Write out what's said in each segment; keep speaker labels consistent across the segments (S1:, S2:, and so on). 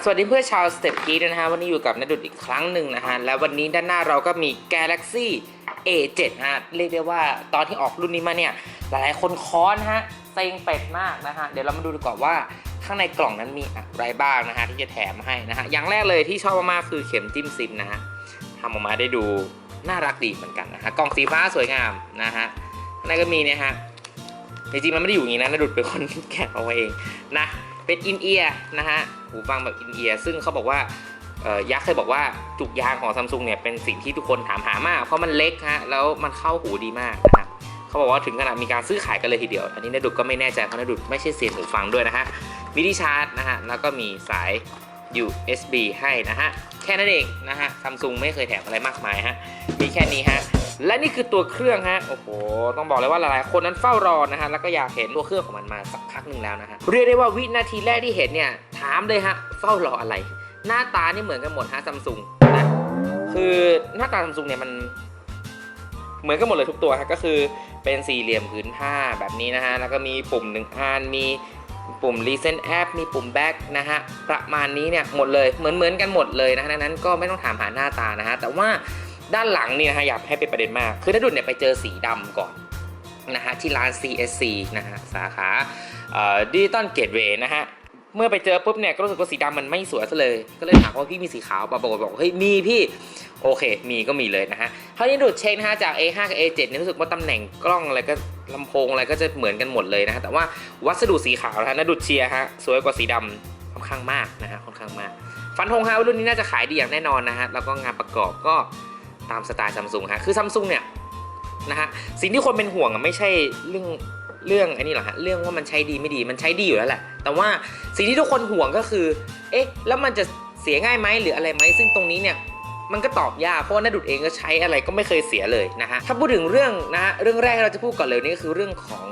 S1: สวัสดีเพื่อนชาวสเต็ปกีนะฮะวันนี้อยู่กับนดุดอีกครั้งหนึ่งนะฮะแล้ววันนี้ด้านหน้าเราก็มี Galaxy A7 นะฮะเรียกได้ว่าตอนที่ออกรุ่นนี้มาเนี่ย หลายๆคนค้อนฮะเซ็งเป็ดมากนะฮะเดี๋ยวเรามาดูดีกว่าว่าข้างในกล่องนั้นมีอะไรบ้างนะฮะที่จะแถมให้นะฮะอย่างแรกเลยที่ชอบมากๆคือเข็มจิ้มซิมนะฮะทำออกมาได้ดูน่ารักดีเหมือนกันนะฮะกล่องสีฟ้าสวยงามนะฮะข้างในก็มีเนี่ยฮะจริงๆมันไม่ได้อยู่อย่างนี้นะนดุดเป็นคนแกะเอาไว้เองนะ เป็นอินเอียร์นะฮะหูฟังแบบอินเอียร์ซึ่งเขาบอกว่ายักษ์เคยบอกว่าจุกยางของซัมซุงเนี่ยเป็นสิ่งที่ทุกคนถามหามาก เพราะมันเล็กฮะแล้วมันเข้าหูดีมากนะครับเขาบอกว่าถึงขนาดมีการซื้อขายกันเลยทีเดียว อันนี้นาดุดก็ไม่แน่ใจเพราะนาดุดไม่ใช่เสียงหูฟังด้วยนะฮะวิธีชาร์จนะฮะแล้วก็มีสาย USB ให้นะฮะแค่นั้นเองนะฮะซัมซุงไม่เคยแถมอะไรมากมายฮะมีแค่นี้ฮะ และนี่คือตัวเครื่องฮะโอ้โหต้องบอกเลยว่าหลายๆคนนั้นเฝ้ารอนะฮะแล้วก็อยากเห็นตัวเครื่องของมันมาสักพักหนึ่งแล้วนะฮะเรียกได้ว่าวินาทีแรกที่เห็นเนี่ยถามเลยฮะเฝ้ารออะไร หน้าตานี่เหมือนกันหมดฮะซัมซุงนะคือหน้าตาซัมซุงเนี่ยมันเหมือนกันหมดเลยทุกตัวฮะก็คือเป็นสี่เหลี่ยมผืนผ้าแบบนี้นะฮะแล้วก็มีปุ่มหนึ่งอันมีปุ่ม Recent App มีปุ่ม Back นะฮะ ประมาณนี้เนี่ยหมดเลย เหมือนเหมือนกันหมดเลยนะฮะดังนั้นก็ไม่ต้องถามหาหน้าตานะฮะ แต่ว่า ด้านหลังนี่นะฮะอยากให้เป็นประเด็นมาก คือถ้าดุดเนี่ยไปเจอสีดำก่อนนะฮะที่ร้าน CSC นะฮะสาขาดิจิตอลเกตเวย์นะฮะเมื่อไปเจอปุ๊บเนี่ยก็รู้สึกว่าสีดำมันไม่สวยซะเลย ก็เลยถามว่าพี่มีสีขาวป่ะบอกบอกเฮ้ยมีพี่โอเค มีก็มีเลยนะฮะคราวนี้ดูดเช็คนะฮะจาก A5 กับ A7 เนี่ยรู้สึกว่าตำแหน่งกล้องอะไรก็ลำโพงอะไรก็จะเหมือนกันหมดเลยนะฮะแต่ว่าวัสดุสีขาวนะฮะนะดูดเชียร์ฮะสวยกว่าสีดำค่อนข้างมากนะฮะค่อนข้างมาก ฟันธงฮะว่ารุ่นนี้น่าจะขายดีอย่างแน่นอนนะฮะแล้วก็งานประกอบก็ ตามสไตล์ซัมซุงฮะคือซัมซุงเนี่ยนะฮะสิ่งที่คนเป็นห่วงอะไม่ใช่เรื่องเรื่องไอ้นี่หรอฮะเรื่องว่ามันใช้ดีไม่ดีมันใช้ดีอยู่แล้วแหละ แต่ว่าสิ่งที่ทุกคนห่วงก็คือ เอ๊ะ แล้วมันจะเสียง่ายไหมหรืออะไรไหมซึ่งตรงนี้เนี่ยมันก็ตอบยากเพราะว่านาดุดเองก็ใช้อะไรก็ไม่เคยเสียเลยนะฮะถ้าพูดถึงเรื่องนะฮะเรื่องแรกที่เราจะพูดก่อนเลยนี่ก็คือเรื่องของ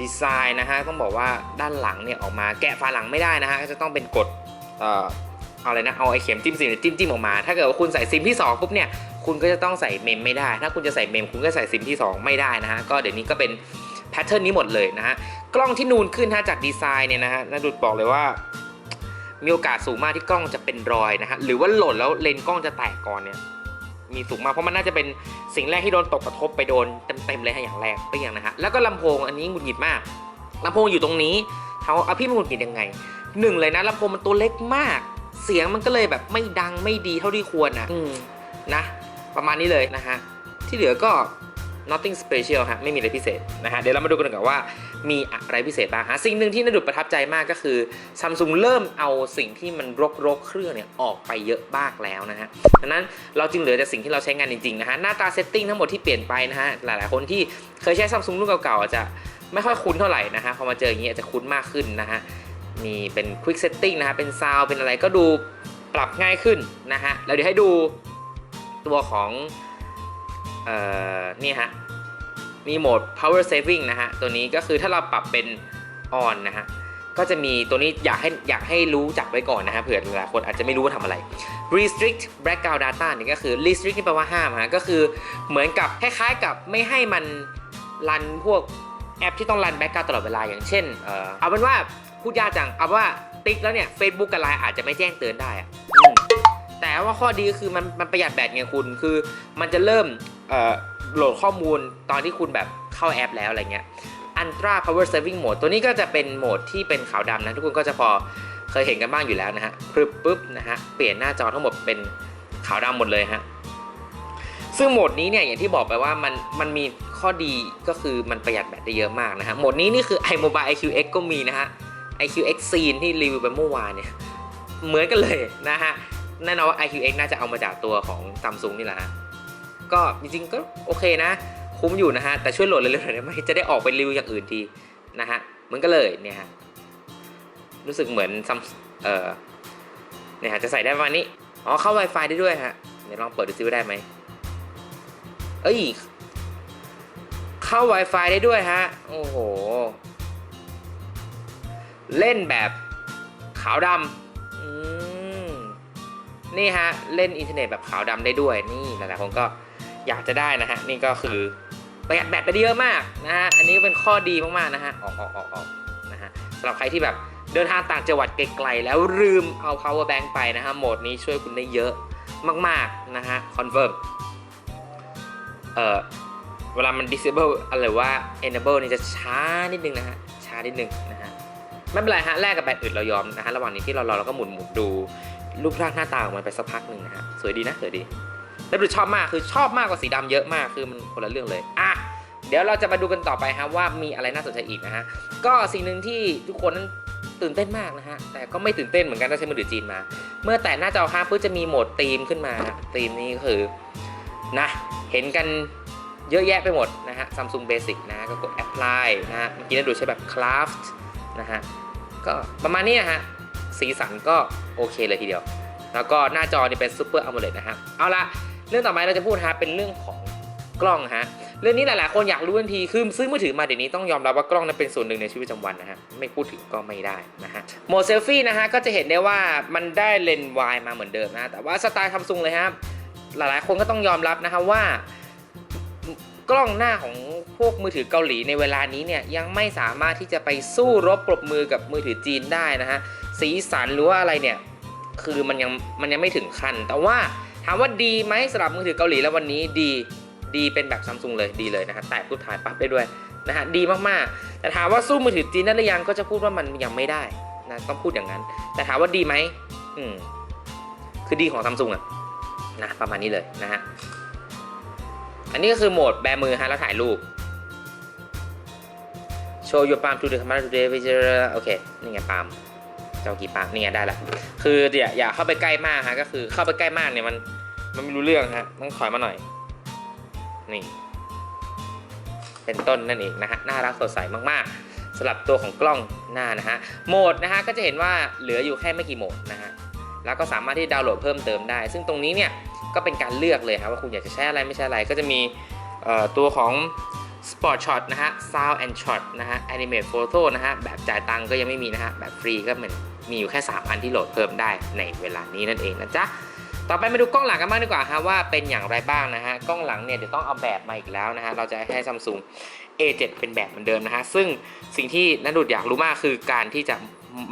S1: ดีไซน์นะฮะต้องบอกว่าด้านหลังเนี่ยออกมาแกะฝาหลังไม่ได้นะฮะก็จะต้องเป็นกดเอ่อเอาอะไรนะเอาไอ้เข็มจิ้มซิมจิ้มจิ้มออกมา ถ้าเกิดว่าคุณใส่ซิมที่สองปุ๊บเนี่ย คุณก็จะต้องใส่เมมไม่ได้ ถ้าคุณจะใส่เมมคุณก็ใส่ซิมที่สองไม่ได้นะฮะ ก็เดี๋ยวนี้ก็เป็นแพทเทิร์นนี้หมดเลยนะฮะ กล้องที่นูนขึ้นฮะจากดีไซน์เนี่ยนะฮะนาดุดบอกเลยว่า มีโอกาสสูงมากที่กล้องจะเป็นรอยนะฮะ หรือว่าหล่นแล้วเลนส์กล้องจะแตกก่อนเนี่ยมีสูงมากเพราะมันน่าจะเป็นสิ่งแรกที่โดนตกกระทบไปโดนเต็มๆเลยฮะอย่างแรกเปี้ยงนะฮะ แล้วก็ลำโพงอันนี้หงุดหงิดมากลำโพงอยู่ตรงนี้เขาเอาพี่มันหงุดหงิดยังไงหนึ่งเลยนะลำโพงมันตัวเล็กมาก เสียงมันก็เลยแบบไม่ดังไม่ดีเท่าที่ควรนะอืมนะ ประมาณนี้เลยนะฮะ ที่เหลือก็ nothing special ฮะ ไม่มีอะไรพิเศษนะฮะ เดี๋ยวเรามาดูกันก่อนว่ามีอะไรพิเศษบ้างฮะ สิ่งหนึ่งที่นดุดประทับใจมากก็คือซัมซุงเริ่มเอาสิ่งที่มันรกๆเครื่องเนี่ยออกไปเยอะมากแล้วนะฮะ ดังนั้นเราจึงเหลือแต่สิ่งที่เราใช้งานจริงๆนะฮะ หน้าตาเซตติ้งทั้งหมดที่เปลี่ยนไปนะฮะ หลายๆคนที่เคยใช้ซัมซุงรุ่นเก่าๆอาจจะไม่ค่อยคุ้นเท่าไหร่นะฮะ พอมาเจออย่างนี้อาจจะคุ้นมากขึ้นนะฮะ มีเป็น quick setting นะฮะ เป็นซาวเป็นอะไรก็ดูปรับง่ายขึ้นนะฮะ แล้วเดี๋ยวให้ดู ตัวของเอ่อนี่ฮะมีโหมด power saving นะฮะ ตัวนี้ก็คือถ้าเราปรับเป็น on นะฮะ ก็จะมีตัวนี้อยากให้อยากให้รู้จักไว้ก่อนนะฮะ เผื่อหลายคนอาจจะไม่รู้ว่าทำอะไร restrict background data นี่ก็คือ restrict นี่แปลว่าห้ามฮะ ก็คือเหมือนกับคล้ายๆกับไม่ให้มันรันพวกแอปที่ต้องรัน background ตลอดเวลาอย่างเช่นเออเอาเป็นว่าพูดยากจัง เอาว่าติ๊กแล้วเนี่ย Facebook กับ Line อาจจะไม่แจ้งเตือนได้อะ แต่ว่าข้อดีก็คือมันมันประหยัดแบตไงคุณ คือมันจะเริ่มโหลดข้อมูลตอนที่คุณแบบเข้าแอปแล้วอะไรเงี้ย Ultra Power Saving Mode ตัวนี้ก็จะเป็นโหมดที่เป็นขาวดำนะ ทุกคนก็จะพอเคยเห็นกันบ้างอยู่แล้วนะฮะปึ๊บปุ๊บนะฮะ เปลี่ยนหน้าจอทั้งหมดเป็นขาวดำหมดเลยฮะ ซึ่งโหมดนี้เนี่ยอย่างที่บอกไปว่ามันมันมีข้อดีก็คือมันประหยัดแบตได้เยอะมากนะฮะ โหมดนี้นี่คือ iMobile IQX ก็มีนะฮะ IQX Scene ที่รีวิวไปเมื่อวานเนี่ย เหมือนกันเลยนะฮะ แน่นอนว่า IQX น่าจะเอามาจากตัวของ Samsung นี่แหละฮะก็จริงๆก็โอเคนะ คุ้มอยู่นะฮะ แต่ช่วยโหลดเร็วๆหน่อยได้ไหมจะได้ออกไปรีวิวอย่างอื่นทีนะฮะเหมือนกันเลยเนี่ยฮะรู้สึกเหมือนซัมเอ่อเนี่ยฮะจะใส่ได้ประมาณนี้อ๋อเข้า Wi-Fi ได้ด้วยฮะเดี๋ยวลองเปิดดูซิว่าได้ไหมเอ้ยเข้า Wi-Fi ได้ด้วยฮะโอ้โหเล่นแบบขาวดำอืม นี่ฮะ เล่นอินเทอร์เน็ตแบบขาวดำได้ด้วยนี่หลายๆคนก็อยากจะได้นะฮะ นี่ก็คือประหยัดแบตไปเยอะมากนะฮะ อันนี้เป็นข้อดีมากๆนะฮะ ออกออกออกออกนะฮะสำหรับใครที่แบบเดินทางต่างจังหวัดไกลๆ แล้วลืมเอา power bank ไปนะฮะ โหมดนี้ช่วยคุณได้เยอะมากๆนะฮะ confirm เอ่อ เวลามัน disable อะไรว่า enable นี่จะช้านิดนึงนะฮะ ช้านิดนึงนะฮะ ไม่เป็นไรฮะ แลกกับแบตอื่นเรายอมนะฮะ ระหว่างนี้ที่เรารอเราก็หมุนหมุนดู รูปร่างหน้าตาของมันไปสักพักหนึ่งนะฮะสวยดีนะสวยดีแล้วดูชอบมากคือชอบมากกว่าสีดำเยอะมากคือมันคนละเรื่องเลยอะเดี๋ยวเราจะมาดูกันต่อไปฮะว่ามีอะไรน่าสนใจอีกนะฮะก็สิ่งหนึ่งที่ทุกคนนั้นตื่นเต้นมากนะฮะแต่ก็ไม่ตื่นเต้นเหมือนกันถ้าใช้มือถือจีนมา เมื่อแต่หน้าจอค้างปุ๊บจะมีโหมดธีมขึ้นมาธีมนี้ก็คือนะเห็นกันเยอะแยะไปหมดนะฮะ Samsung Basic นะฮะก็กด apply นะฮะเมื่อกี้เราดูใช้แบบ craft นะฮะก็ประมาณนี้นะฮะ สีสันก็โอเคเลยทีเดียว แล้วก็หน้าจอนี่เป็น Super AMOLED นะฮะเอาละเรื่องต่อไปเราจะพูดฮะเป็นเรื่องของกล้องฮะเรื่องนี้หลายๆคนอยากรู้ทันทีคือซื้อมือถือมาเดี๋ยวนี้ต้องยอมรับว่ากล้องนั้นเป็นส่วนหนึ่งในชีวิตประจำวันนะฮะไม่พูดถึงก็ไม่ได้นะฮะโหมดเซลฟี่นะฮะก็จะเห็นได้ว่ามันได้เลนส์วายมาเหมือนเดิมนะแต่ว่าสไตล์ซัมซุงเลยครับหลายๆคนก็ต้องยอมรับนะฮะว่ากล้องหน้าของพวกมือถือเกาหลีในเวลานี้เนี่ยยังไม่สามารถที่จะไปสู้รบปรบมือกับมือถือจีนได้นะฮะ สีสันหรือว่าอะไรเนี่ย คือมันยังมันยังไม่ถึงขั้น แต่ว่าถามว่าดีไหมสำหรับมือถือเกาหลีแล้ววันนี้ดีดีเป็นแบบซัมซุงเลยดีเลยนะฮะแตะปุ๊บถ่ายปั๊บได้ด้วยนะฮะดีมากๆ แต่ถามว่าสู้มือถือจีนได้หรือยังก็จะพูดว่ามันยังไม่ได้นะต้องพูดอย่างนั้น แต่ถามว่าดีไหมอืมคือดีของซัมซุงอะนะประมาณนี้เลยนะฮะอันนี้ก็คือโหมดแบมือฮะแล้วถ่ายรูปโชว์ your palm to the camera today โอเค นี่ไงปาม เจ้ากี่ปากนี่ไงได้ละคืออย่าอย่าเข้าไปใกล้มากฮะก็คือเข้าไปใกล้มากเนี่ยมันมันไม่รู้เรื่องฮะต้องถอยมาหน่อย นี่ เป็นต้นนั่นเองนะฮะน่ารักสดใสมากๆสำหรับตัวของกล้องหน้านะฮะโหมดนะฮะก็จะเห็นว่าเหลืออยู่แค่ไม่กี่โหมดนะฮะแล้วก็สามารถที่ดาวน์โหลดเพิ่มเติมได้ ซึ่งตรงนี้เนี่ยก็เป็นการเลือกเลยครับว่าคุณอยากจะใช้อะไรไม่ใช่อะไรก็จะมีตัวของ Sport Shot นะฮะ Sound and Shot นะฮะ Animate Photo นะฮะ แบบจ่ายตังค์ก็ยังไม่มีนะฮะ แบบฟรีก็เหมือน มีอยู่แค่ 3 อันที่โหลดเพิ่มได้ในเวลานี้นั่นเองนะจ๊ะต่อไปมาดูกล้องหลังกันบ้างดีกว่าฮะว่าเป็นอย่างไรบ้างนะฮะกล้องหลังเนี่ยเดี๋ยวต้องเอาแบบมาอีกแล้วนะฮะเราจะให้ Samsung A7 เป็นแบบเหมือนเดิมนะฮะซึ่งสิ่งที่นันดุดอยากรู้มากคือการที่จะ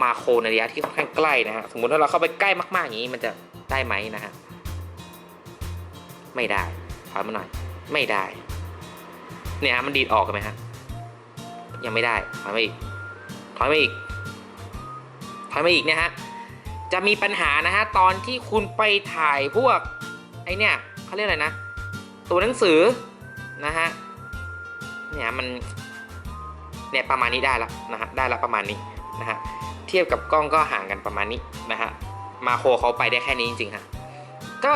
S1: มาโคในระยะที่ค่อนข้างใกล้นะฮะสมมติถ้าเราเข้าไปใกล้มากๆอย่างนี้มันจะได้ไหมนะฮะไม่ได้ถอยมาหน่อย ไม่ได้ เนี่ยฮะมันดีดออกกันไหมฮะยังไม่ได้ถอยมาอีกถอยมาอีก ถอยมาอีกเนี่ยฮะจะมีปัญหานะฮะตอนที่คุณไปถ่ายพวกไอเนี่ยเขาเรียกอะไรนะ ตัวหนังสือนะฮะเนี่ยมันเนี่ยประมาณนี้ได้ละนะฮะได้ละประมาณนี้นะฮะเทียบกับกล้องก็ห่างกันประมาณนี้นะฮะมาโครเขาไปได้แค่นี้จริงๆฮะก็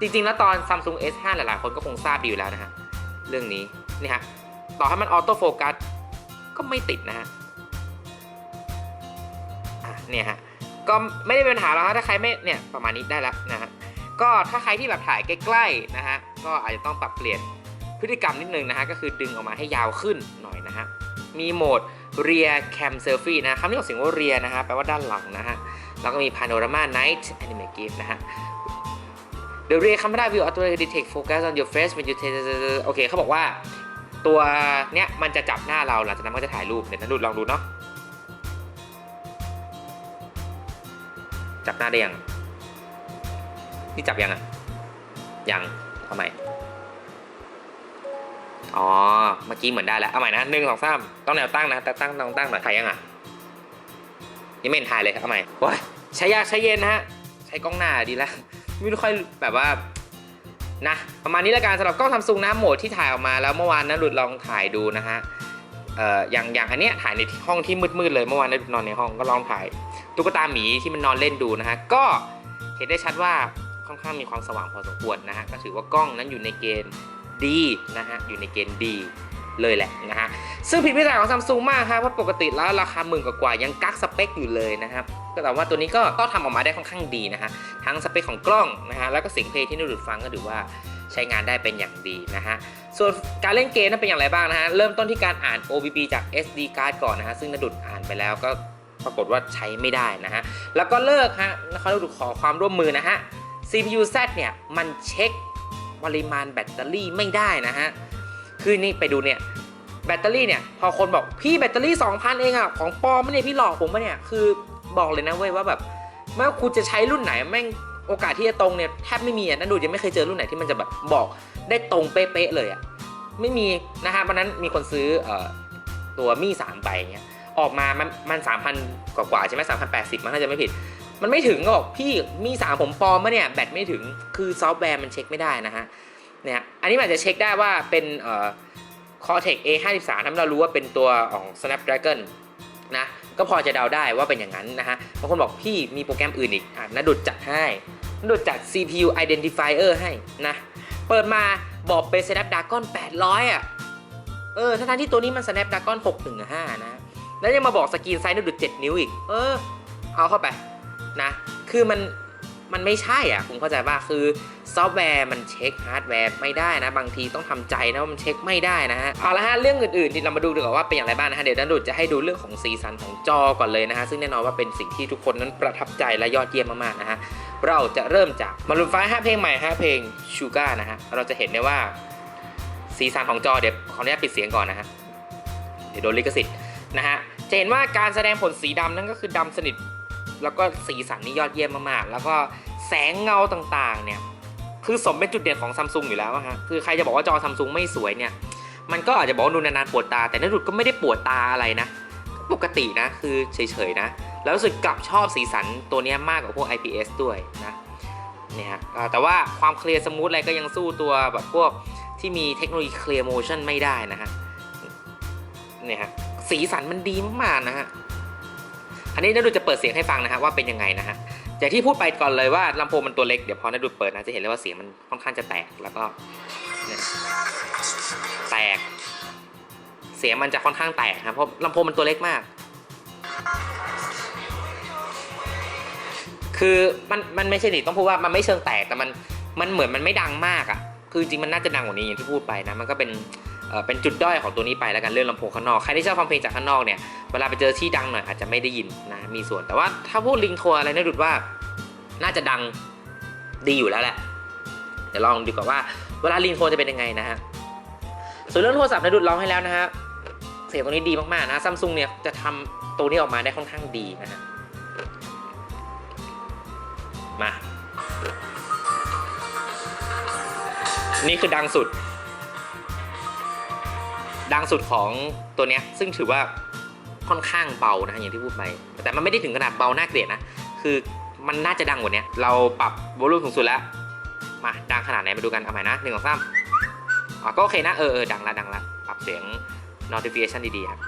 S1: จริงๆ แล้วตอน Samsung S5 หลายๆ คนก็คงทราบดีอยู่แล้วนะฮะเรื่องนี้นี่ฮะต่อให้มันออโต้โฟกัสก็ไม่ติดนะฮะ เนี่ยฮะก็ไม่ได้เป็นปัญหาแล้วฮะถ้าใครไม่เนี่ยประมาณนี้ได้แล้วนะฮะก็ถ้าใครที่แบบถ่ายใกล้ๆนะฮะก็อาจจะต้องปรับเปลี่ยนพฤติกรรมนิดนึงนะฮะก็คือดึงออกมาให้ยาวขึ้นหน่อยนะฮะมีโหมด rear cam selfie นะคำนี้ออกเสียงว่า rear นะฮะแปลว่าด้านหลังนะฮะแล้วก็มี panorama night animate gif นะฮะ The rear camera will automatically detect focus on your face when you take โอเคเขาบอกว่า ตัวเนี้ยมันจะจับหน้าเราหลังจากนั้นมันก็จะถ่ายรูปเดี๋ยวนะดูลองดูเนาะ จับหน้าได้ยังนี่จับยังอะยังทำไมอ๋อ เมื่อกี้เหมือนได้แล้ว เอาใหม่นะหนึ่งสองสามต้องแนวตั้งนะ แต่ตั้งต้องตั้งหน่อยถ่ายยังอะยังไม่เห็นถ่ายเลย เอาใหม่ว้ายใช้ยากใช้เย็นนะฮะ ใช้กล้องหน้าดีแล้ว ไม่ค่อยแบบว่า นะ ประมาณนี้ละกันสำหรับกล้องซัมซุงนะโหมดที่ถ่ายออกมาแล้วเมื่อวานนะหลุดลองถ่ายดูนะฮะ เอ่อ อย่างอย่างอันเนี้ยถ่ายในห้องที่มืดๆเลย เมื่อวานนะนอนในห้องก็ลองถ่าย ตุ๊กตาหมีที่มันนอนเล่นดูนะฮะก็เห็นได้ชัดว่าค่อนข้างมีความสว่างพอสมควรนะฮะก็ถือว่ากล้องนั้นอยู่ในเกณฑ์ดีนะฮะอยู่ในเกณฑ์ดีเลยแหละนะฮะซึ่งผิดวิสัยของซัมซุงมากครับเพราะปกติแล้วราคาหมื่นกว่ายังกักสเปคอยู่เลยนะครับก็แต่ว่าตัวนี้ก็ก็ทำออกมาได้ค่อนข้างดีนะฮะทั้งสเปคของกล้องนะฮะแล้วก็เสียงเพลงที่นุ่ดูดฟังก็ถือว่าใช้งานได้เป็นอย่างดีนะฮะส่วนการเล่นเกมนั้นเป็นอย่างไรบ้างนะฮะเริ่มต้นที่การอ่าน OBB จาก SD card ก่อนนะฮะซึ่งนดุดอ่านไปแล้วก็ ปรากฏว่าใช้ไม่ได้นะฮะ แล้วก็เลิกฮะเขาดูขอความร่วมมือนะฮะ CPU Z เนี่ย มันเช็คปริมาณแบตเตอรี่ไม่ได้นะฮะ คือนี่ไปดูเนี่ยแบตเตอรี่เนี่ย พอคนบอกพี่แบตเตอรี่ 2,000 เองอะของปลอมปะเนี่ยพี่หลอกผมปะเนี่ย คือบอกเลยนะเว้ยว่าแบบไม่ว่าคุณจะใช้รุ่นไหนแม่งโอกาสที่จะตรงเนี่ยแทบไม่มีอะนั่นดูยังไม่เคยเจอรุ่นไหนที่มันจะแบบบอกได้ตรงเป๊ะๆเลยอะไม่มีนะฮะวันนั้นมีคนซื้อเอ่อตัวมี่สามไปเงี้ย ออกมามันมันสามพันกว่าๆใช่ไหมสามพันแปดสิบมันน่าจะไม่ผิด มันไม่ถึงก็บอกพี่มีสามผมปลอมมะเนี่ยแบตไม่ถึงคือซอฟต์แวร์มันเช็คไม่ได้นะฮะเนี่ยอันนี้มันอาจจะเช็คได้ว่าเป็นเอ่อ Cortex A53 ทำให้เรารู้ว่าเป็นตัวของ Snapdragon นะก็พอจะเดาได้ว่าเป็นอย่างนั้นนะฮะบางคนบอกพี่มีโปรแกรมอื่นอีกอะนดุดจัดให้นดุดจัด CPU Identifier ให้นะเปิดมาบอกเป็น Snapdragon 800 อะ เออทั้งที่ตัวนี้มัน Snapdragon 615 นะ แล้วยังมาบอกสกรีนไซส์นดุด7นิ้วอีก เออ เอาเข้าไปนะ คือมันมันไม่ใช่อะคุณเข้าใจป่ะคือซอฟต์แวร์มันเช็คฮาร์ดแวร์ไม่ได้นะ บางทีต้องทำใจนะว่ามันเช็คไม่ได้นะฮะเอาละฮะเรื่องอื่นๆที่เรามาดูดีกว่าว่าเป็นอย่างไรบ้างนะฮะเดี๋ยวนันดุดจะให้ดูเรื่องของสีสันของจอก่อนเลยนะฮะซึ่งแน่นอนว่าเป็นสิ่งที่ทุกคนนั้นประทับใจและยอดเยี่ยมมากๆนะฮะเราจะเริ่มจากมารุนไฟ5เพลงใหม่5เพลงชูการ์นะฮะเราจะเห็นได้ว่าสีสันของจอเดี๋ยวขออนุญาตปิดเสียงก่อนนะฮะเดี๋ยวโดนลิขสิทธิ์นะฮะ จะเห็นว่าการแสดงผลสีดำนั่นก็คือดำสนิท แล้วก็สีสันนี่ยอดเยี่ยมมากๆ แล้วก็แสงเงาต่างๆ เนี่ย คือสมเป็นจุดเด่นของซัมซุงอยู่แล้วฮะ คือใครจะบอกว่าจอซัมซุงไม่สวยเนี่ย มันก็อาจจะบอกว่าดูนานๆปวดตา แต่นดุดก็ไม่ได้ปวดตาอะไรนะ ปกตินะ คือเฉยๆนะ แล้วรู้สึกกลับชอบสีสันตัวนี้มากกว่าพวก IPS ด้วยนะ เนี่ยฮะแต่ว่าความเคลียร์สมูทอะไรก็ยังสู้ตัวแบบพวกที่มีเทคโนโลยีเคลียร์โมชั่นไม่ได้นะฮะ เนี่ยฮะ สีสันมันดีมากๆนะฮะ อันนี้นาดูจะเปิดเสียงให้ฟังนะฮะว่าเป็นยังไงนะฮะอย่างที่พูดไปก่อนเลยว่าลำโพงมันตัวเล็กเดี๋ยวพอนาดูเปิดนะจะเห็นเลยว่าเสียงมันค่อนข้างจะแตกแล้วก็แตก เสียงมันจะค่อนข้างแตกครับเพราะลำโพงมันตัวเล็กมาก คือมันมันไม่ใช่ดิต้องพูดว่ามันไม่เชิงแตกแต่มันมันเหมือนมันไม่ดังมากอะ คือจริงมันน่าจะดังกว่านี้อย่างที่พูดไปนะมันก็เป็น เป็นจุดด้อยของตัวนี้ไปแล้วกันเรื่องลำโพงข้างนอกใครที่ชอบฟังเพลงจากข้างนอกเนี่ยเวลาไปเจอที่ดังหน่อยอาจจะไม่ได้ยินนะมีส่วนแต่ว่าถ้าพูดลิงโทนอะไรน่าดูว่า น่าจะดังดีอยู่แล้วแหละเดี๋ยวลองดูก่อนว่าเวลาลิงโทนจะเป็นยังไงนะฮะส่วนเรื่องโทรศัพท์นะดูลองให้แล้วนะฮะเสียงตรงนี้ดีมากๆนะซัมซุงเนี่ยจะทำตัวนี้ออกมาได้ค่อนข้างดีนะฮะมา นี่คือดังสุด ดังสุดของตัวเนี้ยซึ่งถือว่าค่อนข้างเบานะอย่างที่พูดไป แต่มันไม่ได้ถึงขนาดเบาน่าเกลียดนะ คือมันน่าจะดังกว่านี้เราปรับวอลลุ่มสูงสุดแล้ว มาดังขนาดไหนมาดูกันเอาใหม่นะหนึ่งสองสามอ๋อก็โอเคนะเออเออดังละดังละปรับเสียง notification ดีๆครับ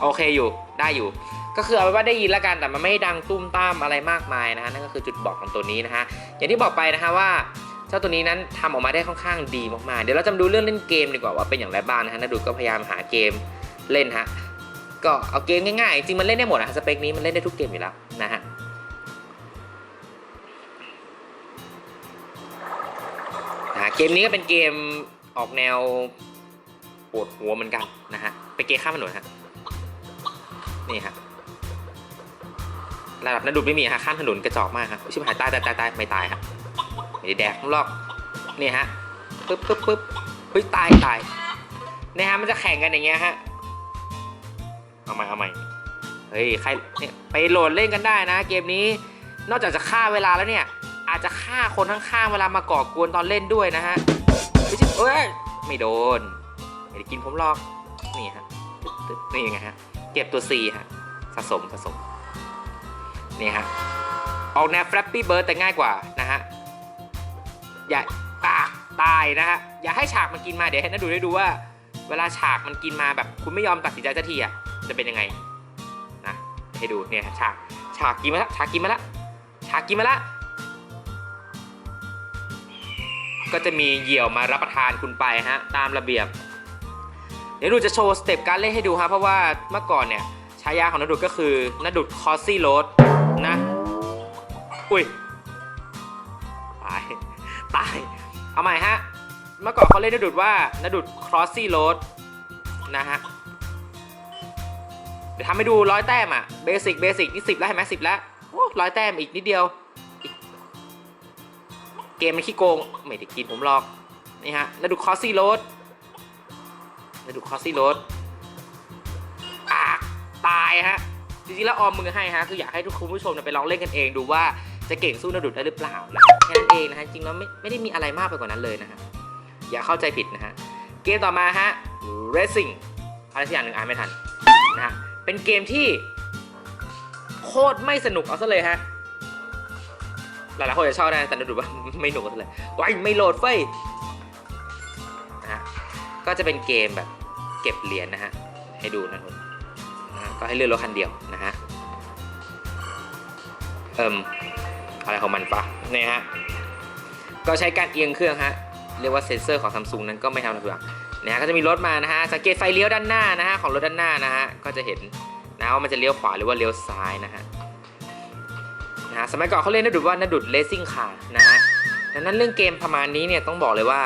S1: โอเคอยู่ได้อยู่ ก็คือเอาไว้ว่าได้ยินแล้วกันแต่มันไม่ได้ดังตุ้มตามอะไรมากมายนะฮะนั่นก็คือจุดบอกของตัวนี้นะฮะอย่างที่บอกไปนะฮะว่า จ้าตัวนี้นั้นทำออกมาได้ค่อนข้างดีมากๆ เดี๋ยวเราจะมาดูเรื่องเล่นเกมดีกว่าว่าเป็นอย่างไรบ้างนะฮะนาดูก็พยายามหาเกมเล่นฮะ ก็เอาเกมง่ายๆ จริงมันเล่นได้หมดนะสเปคนี้มันเล่นได้ทุกเกมอยู่แล้วนะฮะนะเกมนี้ก็เป็นเกมออกแนวปวดหัวเหมือนกันนะฮะเป็นเกมข้ามถนนฮะนี่ฮะระดับนั้นดูไม่มีฮะข้ามถนนกระจอกมากครับชิบหายตายตายตายตายไม่ตายครับ ไม่ได้แดกข้างลอกนี่ฮะปึ๊บปึ๊บปึ๊บเฮ้ยตายตายนี่ฮะมันจะแข่งกันอย่างเงี้ยฮะเอาใหม่เอาใหม่เฮ้ยใครเนี่ยไปโหลดเล่นกันได้นะ เกมนี้นอกจากจะฆ่าเวลาแล้วเนี่ยอาจจะฆ่าคนข้างๆเวลามาก่อกวนตอนเล่นด้วยนะฮะไม่ใช่เอ้ยไม่โดนไม่ได้กินผมหรอกนี่ฮะตึ๊ดๆนี่ไงฮะเก็บตัว C ฮะสะสมสะสมนี่ฮะออกแนว Flappy Bird แต่ง่ายกว่านะฮะ อย่าตากตายนะฮะอย่าให้ฉากมันกินมาเดี๋ยวให้นัดดูได้ดูว่า เวลาฉากมันกินมาแบบคุณไม่ยอมตัดสินใจสักทีอะจะเป็นยังไงนะให้ดูเนี่ยฉากฉากกินมาละฉากกินมาละฉากกินมาละก็จะมีเหยี่ยวมารับประทานคุณไปฮะตามระเบียบ เดี๋ยวดูจะโชว์สเต็ปการเล่นให้ดูครับเพราะว่าเมื่อก่อนเนี่ยฉายาของนดุดก็คือนดุดคอสซี่โรดนะ อุ้ย ตาย เอาใหม่ฮะ เมื่อก่อนเขาเล่นนดุดว่านดุดครอสซี่โรดนะฮะ เดี๋ยวทำให้ดูร้อยแต้มอะ เบสิกเบสิกนี่สิบแล้วเห็นไหมสิบแล้วโอ้ร้อยแต้มอีกนิดเดียว เกมมันขี้โกง ไม่ได้กินผมหรอก นี่ฮะนดุดครอสซี่โรดมาดูคอสซี่โรดอะตายฮะจริงๆแล้วออมมือให้ฮะคืออยากให้ทุกคุณผู้ชมไปลองเล่นกันเองดูว่า จะเก่งสู้นาดุดได้หรือเปล่านะแค่นั้นเองนะฮะจริงแล้วไม่ไม่ได้มีอะไรมากไปกว่านั้นเลยนะฮะอย่าเข้าใจผิดนะฮะเกมต่อมาฮะ racing อะไรสักอย่างหนึ่งอ่านไม่ทันนะฮะเป็นเกมที่โคตรไม่สนุกเอาซะเลยฮะหลายๆคนจะชอบนะแต่นาดุดว่าไม่หนุกเอาซะเลยว้ายไม่โหลดเฟ้ยนะฮะก็จะเป็นเกมแบบเก็บเหรียญนะฮะ ให้ดูนะทุกคนก็ให้เลือกรถคันเดียวนะฮะ เอิม อะไรของมันปะเนี่ยฮะก็ใช้การเอียงเครื่องฮะเรียกว่าเซ็นเซอร์ของซัมซุงนั้นก็ไม่ทำอะไรเปล่านะฮะก็จะมีรถมานะฮะสังเกตไฟเลี้ยวด้านหน้านะฮะของรถด้านหน้านะฮะก็จะเห็นนะว่ามันจะเลี้ยวขวาหรือว่าเลี้ยวซ้ายนะฮะนะฮะสมัยก่อนเขาเล่นนาดุดว่านาดุดเลสซิ่งคาร์นะฮะดังนั้นเรื่องเกมประมาณนี้เนี่ยต้องบอกเลยว่า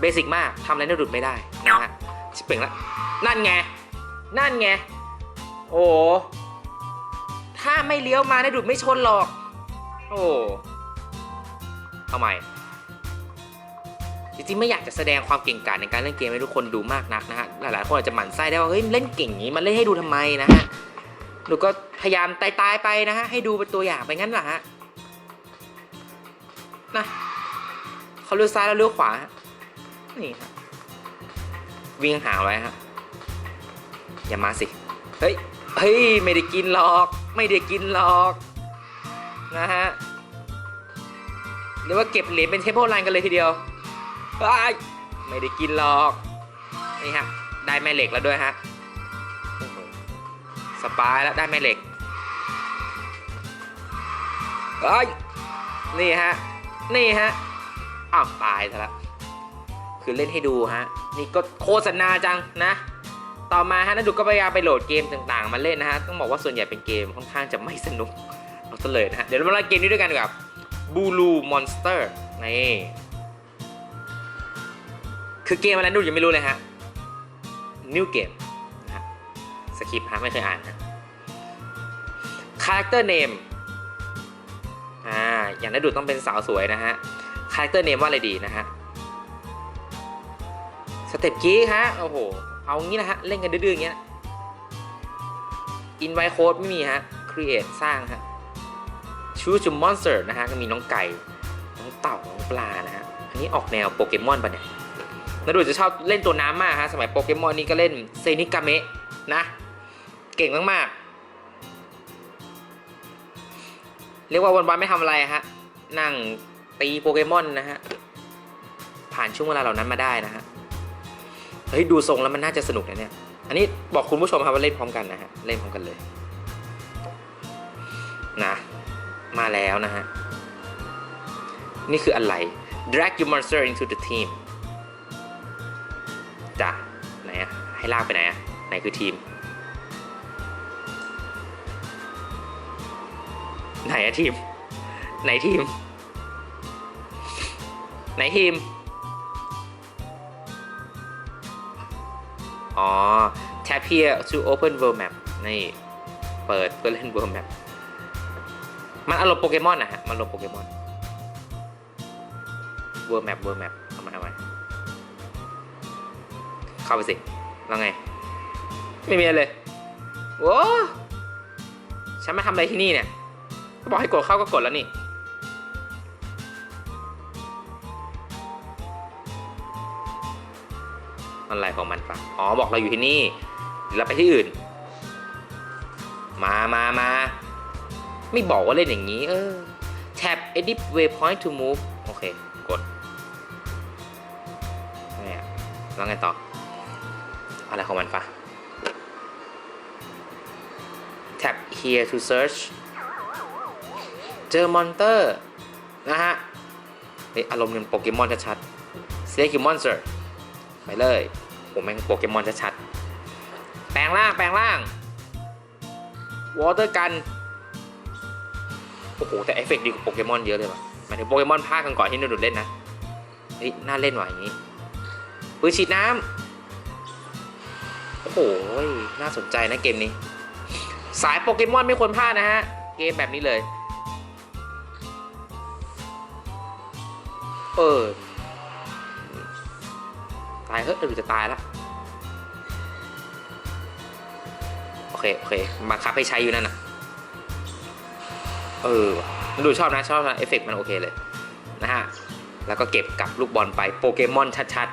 S1: เบสิกมากทำอะไรนาดุดไม่ได้นะฮะชิบเป่งละนั่นไงนั่นไงโอ้ถ้าไม่เลี้ยวมานาดุดไม่ชนหรอก โอ้ทำไม จริงๆ ไม่อยากจะแสดงความเก่งกาจในการเล่นเกมให้ทุกคนดูมากนักนะฮะ หลายๆ คนอาจจะหมั่นไส้ได้ว่า เฮ้ย เล่นเก่งอย่างนี้ มันเล่นให้ดูทำไมนะฮะหนูก็พยายามตายๆไปนะฮะ ให้ดูเป็นตัวอย่างไปงั้นแหละฮะ นะเขาเลี้ยวซ้ายแล้วเลี้ยวขวา นี่ฮะวิ่งหาไว้ฮะ อย่ามาสิ เฮ้ย เฮ้ย ไม่ได้กินหรอก ไม่ได้กินหรอก นะฮะเรียกว่าเก็บเหรียญเป็นเทเบิลไลน์กันเลยทีเดียวเฮ้ยไม่ได้กินหรอก นี่ฮะ ได้แม่เหล็กแล้วด้วยฮะสบายแล้วได้แม่เหล็กเฮ้ยนี่ฮะ นี่ฮะ อ้าวตายซะแล้วคือเล่นให้ดูฮะ นี่ก็โฆษณาจังนะ ต่อมาฮะนันดูก็พยายามไปโหลดเกมต่างๆ มาเล่นนะฮะ ต้องบอกว่าส่วนใหญ่เป็นเกมค่อนข้างจะไม่สนุก ซะเลยนะฮะ เดี๋ยวเรามาเล่นเกมนี้ด้วยกันกว่าบูลูมอนสเตอร์นี่คือเกมอะไรดูยังไม่รู้เลยฮะนิวเกมนะฮะสคริปต์ฮะไม่เคยอ่านฮะคาแรคเตอร์เนมอ่าอย่างนั้นดูต้องเป็นสาวสวยนะฮะคาแรคเตอร์เนมว่าอะไรดีนะฮะสเต็ปกี้ฮะโอ้โหเอางี้นะฮะเล่นกันดื้อๆอย่างเงี้ยอินไวโค้ดไม่มีฮะ create สร้างฮะ choose to monster นะฮะก็มีน้องไก่ น้องเต่า น้องปลานะฮะ อันนี้ออกแนวโปเกมอนปะเนี่ยนาดูจะชอบเล่นตัวน้ำมากฮะ สมัยโปเกมอนนี่ก็เล่นเซนิกาเมะนะ เก่งมากๆ เรียกว่าวันๆไม่ทำอะไรฮะ นั่งตีโปเกมอนนะฮะ ผ่านช่วงเวลาเหล่านั้นมาได้นะฮะ เฮ้ย ดูทรงแล้วมันน่าจะสนุกนะเนี่ย อันนี้บอกคุณผู้ชมครับว่าเล่นพร้อมกันนะฮะ เล่นพร้อมกันเลย นะ มาแล้วนะฮะ นี่คืออะไร drag your monster into the team จ้ะไหนอะให้ลากไปไหนอะไหนคือทีม ไหนอะทีม ไหนทีม ไหนทีม อ๋อ tap here to open world map นี่ เปิดเพื่อเล่น world map มันอารมณ์โปเกมอนนะฮะ มันอารมณ์โปเกมอน world map world map เอามาเอามาเข้าไปสิ แล้วไง ไม่มีอะไรเลยโว้ฉันมาทำอะไรที่นี่เนี่ยก็บอกให้กดเข้าก็กดแล้วนี่ อะไรของมันปะอ๋อ บอกเราอยู่ที่นี่เราไปที่อื่น มามามา ไม่บอกว่าเล่นอย่างนี้ เออ tap edit waypoint to move โอเค กดเนี่ยแล้วไงต่อ อะไรของมันปะ tap here to search เจอมอนเตอร์ นะฮะเฮ้ยอารมณ์เหมือนโปเกมอนชัดๆ select your monster ไปเลย ผมแม่งโปเกมอนชัดๆ แปลงร่าง แปลงร่าง วอเตอร์กัน โอ้โหแต่เอฟเฟกดีกว่าโปเกมอนเยอะเลยว่ะหมายถึงโปเกมอนภาคก่อนที่เราดูเล่นนะนี่น่าเล่นว่ะอย่างนี้ปืนฉีดน้ำโอ้โหน่าสนใจนะเกมนี้ สายโปเกมอนไม่ควรพลาดนะฮะ เกมแบบนี้เลย เออตายเฮ้ยหรือจะตายละโอเค โอเคมางคับให้ใช้อยู่นั่นน่ะ เออดูชอบนะชอบนะเอฟเฟกต์มันโอเคเลยนะฮะ แล้วก็เก็บกลับลูกบอลไปโปเกมอนชัด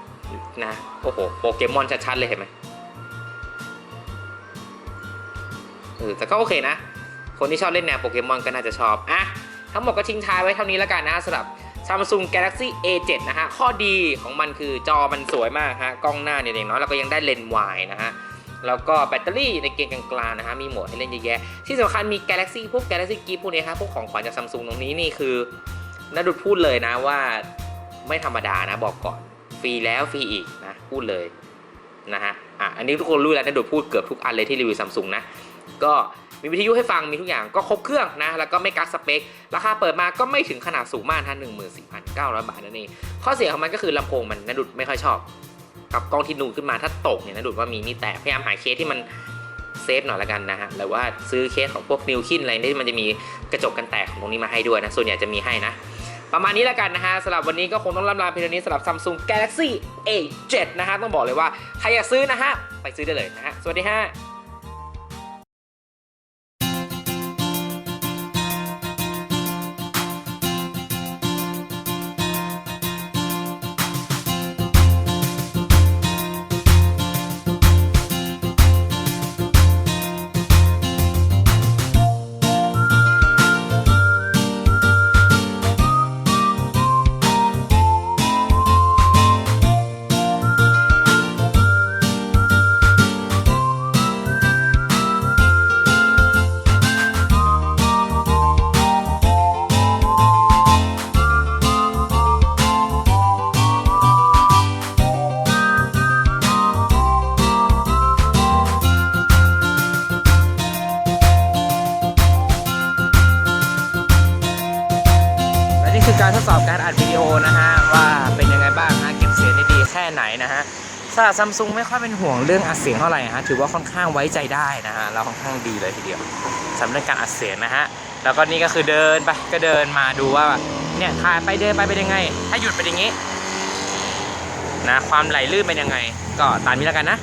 S1: ๆนะโอ้โหโปเกมอนชัดๆเลยเห็นไหมเออแต่ก็โอเคนะ คนที่ชอบเล่นแนวโปเกมอนก็น่าจะชอบอะทั้งหมดก็ทิ้งท้ายไว้เท่านี้แล้วกันนะสำหรับ Samsung Galaxy A7 นะฮะ ข้อดีของมันคือจอมันสวยมากฮะ กล้องหน้าเนี่ยอย่างน้อยเราก็ยังได้เลนส์วายนะฮะ แล้วก็แบตเตอรี่ในเกณฑ์กลางๆนะฮะมีโหมดให้เล่นเยอะแยะ ที่สำคัญมี Galaxy พวก Galaxy Gift พวกนี้ครับพวกของขวัญจากซัมซุงตรงนี้นี่คือนาดุดพูดเลยนะว่าไม่ธรรมดานะบอกก่อนฟรีแล้วฟรีอีกนะพูดเลยนะฮะอะอันนี้ทุกคนรู้แล้วนาดุดพูดเกือบทุกอันเลยที่รีวิวซัมซุงนะก็มีวิทยุให้ฟังมีทุกอย่างก็ครบเครื่องนะ แล้วก็ไม่กักสเปค ราคาเปิดมาก็ไม่ถึงขนาดสูงมากนะ14,900บาทนั่นเองข้อเสียของมันก็คือลำโพงมันนาดุดไม่ค่อยชอบ กับกล้องที่นูนขึ้นมาถ้าตกเนี่ยนะดูดว่ามีนี่แต่พยายามหาเคสที่มันเซฟหน่อยละกันนะฮะหรือว่าซื้อเคสของพวกนิวคินอะไรนี่มันจะมีกระจกกันแตกของตรงนี้มาให้ด้วยนะส่วนใหญ่จะมีให้นะ ประมาณนี้ละกันนะฮะสำหรับวันนี้ก็คงต้องล่ำลาเพียงเท่านี้สำหรับ Samsung Galaxy A7 นะฮะต้องบอกเลยว่าใครอยากซื้อนะฮะไปซื้อได้เลยนะฮะสวัสดีฮะ ซัมซุงไม่ค่อยเป็นห่วงเรื่องอัดเสียงเท่าไหร่ฮะถือว่าค่อนข้างไว้ใจได้นะฮะแล้วค่อนข้างดีเลยทีเดียวสำหรับการอัดเสียงนะฮะแล้วก็นี่ก็คือเดินไปก็เดินมาดูว่าเนี่ยถ่ายไปเดินไปเป็นยังไง ถ้าหยุดเป็นอย่างนี้นะความไหลลื่นเป็นยังไง ก็ตามนี้แล้วกันนะ